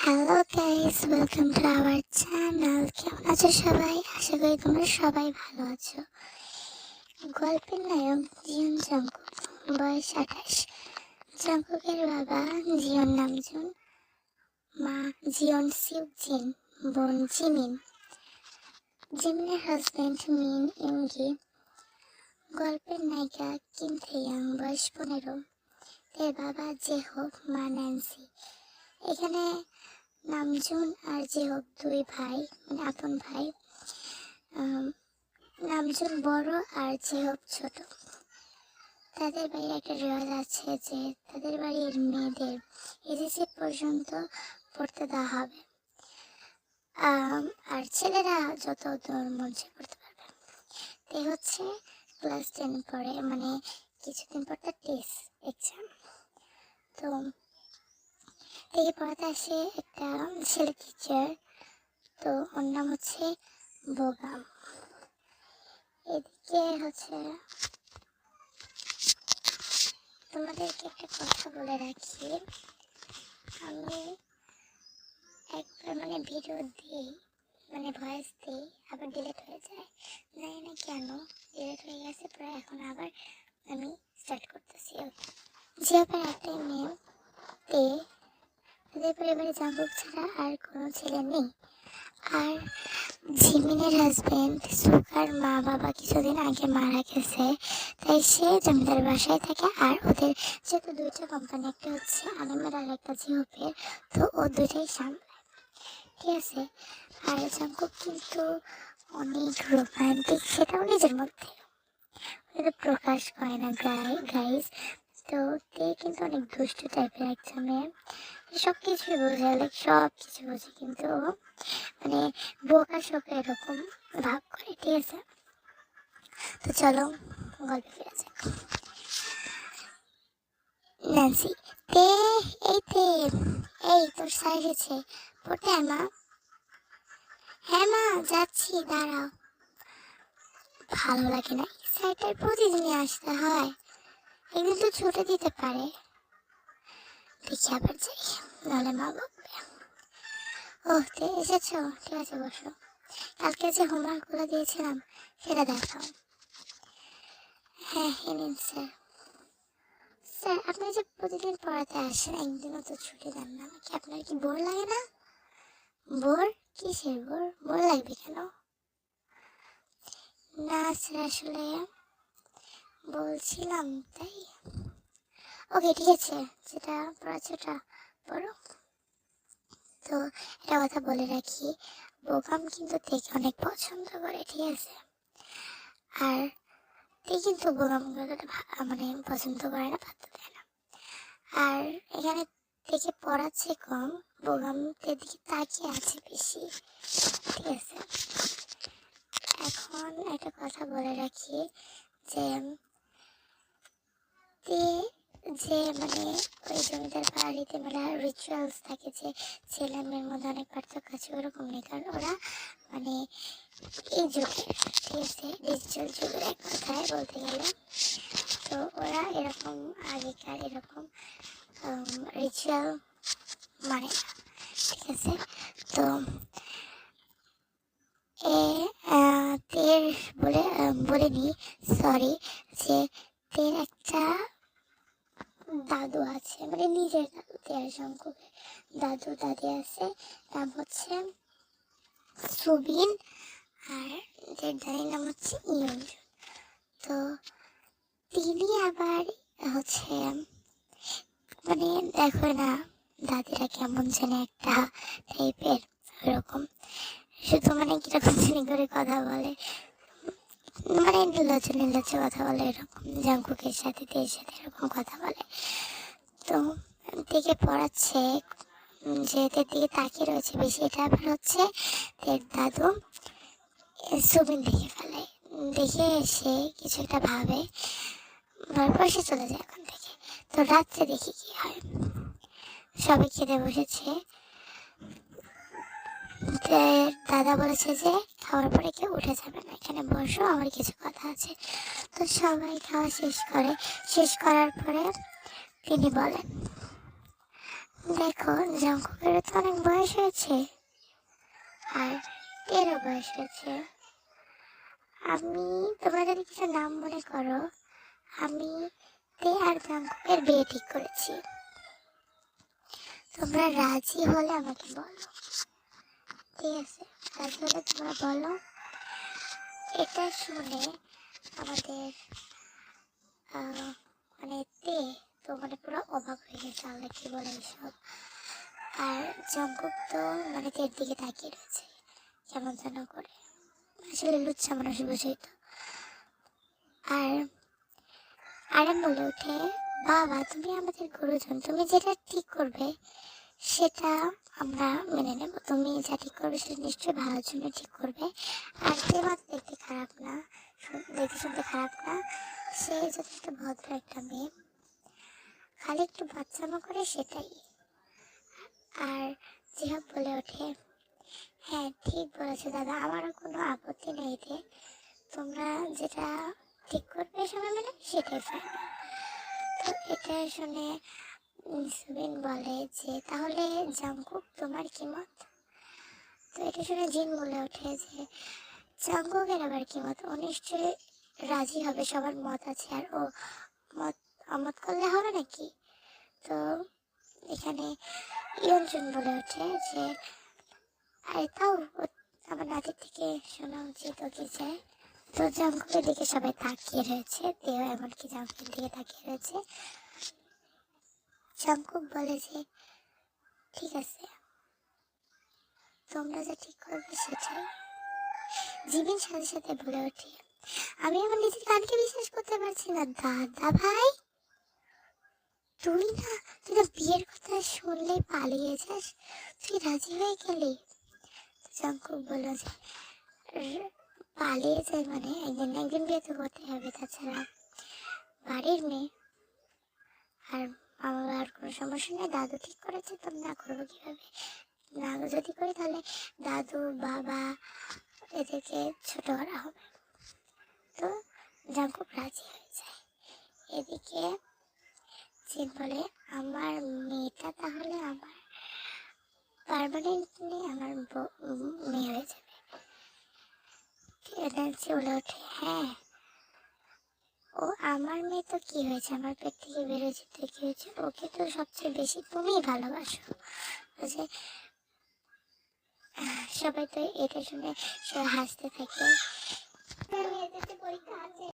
Hello guys welcome to our channel কেমন আছো সবাই? আশা করি তোমরা সবাই ভালো আছো। গল্পের নায়ক জিয়ন জঙ্কুক বয়স আঠাশ। জঙ্কুকের বাবা জিয়ন নামজুন। মা জিয়ন সিউক জিন বোন জিমিন। জিমিনের হাজব্যান্ড মিন ইউঙ্গি। গল্পের নায়িকা কিম থেয়াং বয়স পনেরো। এর বাবা জেহোক মা ন্যান্সি। এখানে নামজুন আর জেহব দুই ভাই মানে আপন ভাই নামজুন বড় আর জেহব ছোট। তাদের বাড়ির একটা রেওয়াজ আছে যে তাদের বাড়ির মেয়েদের এসএসসি পর্যন্ত পড়তে দেওয়া হবে। আর ছেলেরা যত দূর মঞ্চে পড়তে পারবে। তো হচ্ছে ক্লাস টেন পরে মানে কিছুদিন পর তার টেস্ট এক্সাম তো থেকে পড়াতে আসে একটা ছেলে টিচার তো ওর নাম হচ্ছে বোগাম। এদিকে হচ্ছে তোমাদেরকে একটা কথা বলে রাখি। আমি একবার মানে ভিডিও দিই মানে ভয়েস দিই, আবার ডিলিট হয়ে যায়। জানি না কেন ডিলিট হয়ে গেছে পরে এখন আবার আমি স্টার্ট করতেছি। যে আবার একটাই মেয়ে তাদের পরিবারে জাঙ্কুক ছাড়া আর কোনো ছেলে নেই। আর জিমিনের হাজবেন্ড সুকার মা বাবা কিছুদিন আগে মারা গেছে, তাই সে জমিদার বাসায় থাকে আর ওদের যেহেতু দুইটা কোম্পানি একটা হচ্ছে আলমের আর একটা জিওপের তো ও দুইটাই সামলায়। ঠিক আছে? আর জাঙ্কুক কিন্তু অনেক রোমান্টিক সেটাও নিজের মধ্যে। ওটা প্রকাশ করে না গাই গাইজ তো তে কিন্তু অনেক দুষ্ট টাইপের একটা মেয়ে। সব কিছুই বোঝে লাইক সব কিছু বোঝে কিন্তু মানে বোকা শোকা এরকম ভাব করে, ঠিক আছে? তো চলো, গল্পে ফিরে যাক ন্যান্সি তে, এই তে, এই তোর স্যার এসেছে। পড়তে মা। হ্যাঁ মা, যাচ্ছি, দাঁড়াও। ভালো লাগে না স্যারটার প্রতিদিনই আসতে হয়। একদিন তো ছুটে দিতে পারে। আবার যাই, নাহলে মা বকবে ও তে এসেছ? ঠিক আছে বসো। কালকে যে হোমওয়ার্কগুলো দিয়েছিলাম, সেটা দেখাও। হ্যাঁ এই নিন স্যার স্যার আপনি যে প্রতিদিন পড়াতে আসেন, একদিনও তো ছুটি দেন না। কি আপনার কি বোর লাগে না? বোর? কিসের বোর? বোর লাগবে কেন? না স্যার আসলে বলছিলাম, তাই। ওকে, ঠিক আছে। যেটা পড়াচ্ছে ওটা পড়ো। তো এটা কথা বলে রাখি, বোকাম কিন্তু দেখে অনেক পছন্দ করে, ঠিক আছে? আর তে কিন্তু বোকাম মানে পছন্দ করে না, পাত্তা দেয় না। আর এখানে দেখে পড়াচ্ছে কম বোগামদের দিকে তাকিয়ে আছে বেশি, ঠিক আছে? এখন একটা কথা বলে রাখি যে যে মানে ওই জমিদার বাড়িতে মানে রিচুয়ালস থাকে যে ছেলে মেয়ের মধ্যে অনেক পার্থক্য আছে ওরকম নেই। কারণ ওরা মানে এই যুগে ঠিক আছে ডিজিটাল যুগের এক কথায় বলতে গেলে তো ওরা এরকম আগেকার এরকম রিচুয়াল মানে ঠিক আছে? তো এ তের বলে আহ, বলিনি সরি যে তের একটা দাদু আছে মানে নিজের দাদু তেয়ার শঙ্কুকে দাদু দাদি আছে। নাম হচ্ছে সুবিন আর যে দাদির নাম হচ্ছে ইয়ঞ্জন তো তিনি আবার হচ্ছে মানে দেখো না, দাদিরা কেমন যেন একটা টাইপের এরকম শুধু মানে কীরকম জানি করে কথা বলে। মানে নির্লজ্জ নির্লজ্জ কথা বলে এরকম জাঙ্কুকের সাথে তের সাথে এরকম কথা বলে। তো দেখে পড়াচ্ছে উম, যে তের দিকে তাকিয়ে রয়েছে বেশি এটা আবার হচ্ছে তের দাদু সুবিন দেখে ফেলে। দেখে এসে কিছু একটা ভাবে তারপর সে চলে যায় এখন থেকে। তো রাত্রে দেখি কি হয়। সবাই খেতে বসেছে। দাদা বলেছে যে খাওয়ার পরে কেউ উঠে যাবে না। এখানে বসো, আমার কিছু কথা আছে। তো সবাই খাওয়া শেষ করে। শেষ করার পরে তিনি বলেন, দেখো জঙ্কুকের তো অনেক বয়স হয়েছে। আর তেরো বয়স হয়েছে। আমি তোমরা যদি কিছু নাম মনে করো। আমি তে আর জঙ্কুকের বিয়ে ঠিক করেছি। তোমরা রাজি হলে আমাকে বলো। ঠিক আছে। হলে তোমরা বলো, এটা শুনে আমাদের মানে তে তো মানে পুরো অবাক হয়ে গেছে আল্লাহ কি বলে এসব? আর জঙ্কুক তো মানে তের দিকে তাকিয়ে রয়েছে, কেমন যেন করে। আসলে লুচ্ছা মানুষ বুঝেই তো। আর আরাম বলে ওঠে, বাবা, তুমি আমাদের গুরুজন, তুমি যেটা ঠিক করবে সেটা আমরা মেনে নেব। তুমি যা ঠিক করবে সেটা নিশ্চয়ই ভালোর জন্য ঠিক করবে। আর সে মাত্র দেখতে খারাপ না দেখতে শুনতে খারাপ না, সে যথেষ্ট ভদ্র একটা মেয়ে, খালি একটু বাচ্চামো করে সেটাই। আর জিহাব বলে ওঠে হ্যাঁ ঠিক বলেছ দাদা, আমারও কোনো আপত্তি নেই রে তোমরা যেটা ঠিক করবে সবাই মিলে, সেটাই ফাইনাল। তো এটা শুনে সুবিন বলে যে, তাহলে জাঙ্কুক তোমার কি মত? তো এটা শুনে জিন বলে ওঠে যে, জাঙ্কুকের আবার কি মত? ও নিশ্চয়ই রাজি হবে, সবার মত আছে, আর ও মত, অমত করলে হবে নাকি? তো এখানে ইয়নজুন বলে ওঠে যে, আরে তাও আমার নাতির থেকে শোনা উচিত, ও কি চায়? তো জাঙ্কুকের দিকে সবাই তাকিয়ে রয়েছে দেও এমনকি জাঙ্কুকের দিকে তাকিয়ে রয়েছে। জাঙ্কুক বলে যে, ঠিক আছে। তোমরা যা ঠিক করবে সেটাই। জীবন সাথে সাথে বলে ওঠে, আমি আমার নিজের কানকে বিশ্বাস করতে পারছি না, দাদা ভাই। তুই না না বিয়ের কথা শুনলে পালিয়ে যাস। তুই রাজি হয়ে গেলি? জাঙ্কুক বলল যে পালিয়ে যায় মানে একদিন একদিন বিয়ে তো করতে হবে, তাছাড়া বাড়ির মেয়ে আর কোনো সমস্যা নেই। দাদু ঠিক করেছে, তো না করব কীভাবে? না যদি করি, তাহলে দাদু, বাবা, এদেরকে ছোট করা হবে। তো জাঙ্কুক রাজি হয়ে যায় এদিকে জিন বলে, আমার মেয়েটা তাহলে আমার পারমানেন্টলি আমার মেয়ে হয়ে যাবে। ন্যান্সি বলে ওঠে। হ্যাঁ। আমার মেয়ে তো কি হয়েছে? আমার পেট থেকে বেরোচ্ছে, তো কি হয়েছে? ওকে তো সবচেয়ে বেশি তুমি ভালোবাসো। যে সবাই তো এটা শুনে হাসতে থাকে। পরীক্ষা আছে।